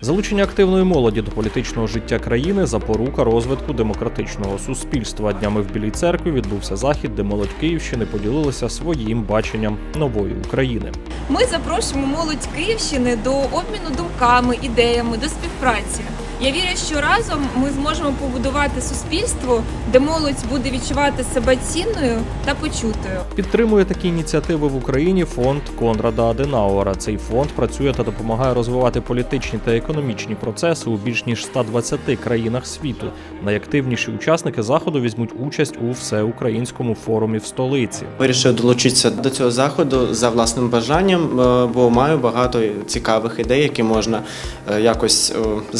Залучення активної молоді до політичного життя країни запорука розвитку демократичного суспільства. Днями в Білій церкві відбувся захід, де молодь Київщини поділилася своїм баченням нової України. Ми запрошуємо молодь Київщини до обміну думками, ідеями, до співпраці. Я вірю, що разом ми зможемо побудувати суспільство, де молодь буде відчувати себе цінною та почутою. Підтримує такі ініціативи в Україні фонд Конрада Аденауера. Цей фонд працює та допомагає розвивати політичні та економічні процеси у більш ніж 120 країнах світу. Найактивніші учасники заходу візьмуть участь у всеукраїнському форумі в столиці. Вирішив долучитися до цього заходу за власним бажанням, е, бо маю багато цікавих ідей, які можна е, якось е,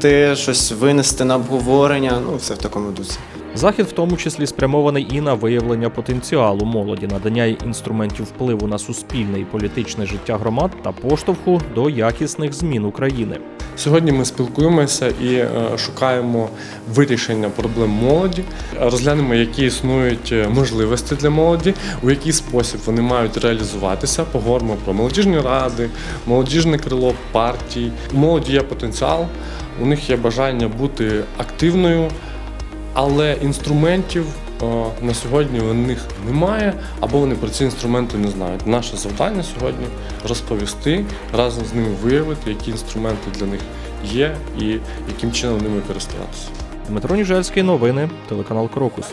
змінити, щось винести на обговорення. Ну, все в такому дусі. Захід в тому числі спрямований і на виявлення потенціалу молоді, надання їй інструментів впливу на суспільне і політичне життя громад та поштовху до якісних змін України. Сьогодні ми спілкуємося і е, шукаємо вирішення проблем молоді, розглянемо, які існують е, можливості для молоді, у який спосіб вони мають реалізуватися. Поговоримо про молодіжні ради, молодіжне крило партій. У молоді є потенціал, у них є бажання бути активною, але інструментів е, на сьогодні у них немає, або вони про ці інструменти не знають. Наше завдання сьогодні розповісти, разом з ними виявити, які інструменти для них є і яким чином ними користуватися. Дмитро Ніжельський, новини, телеканал Крокус.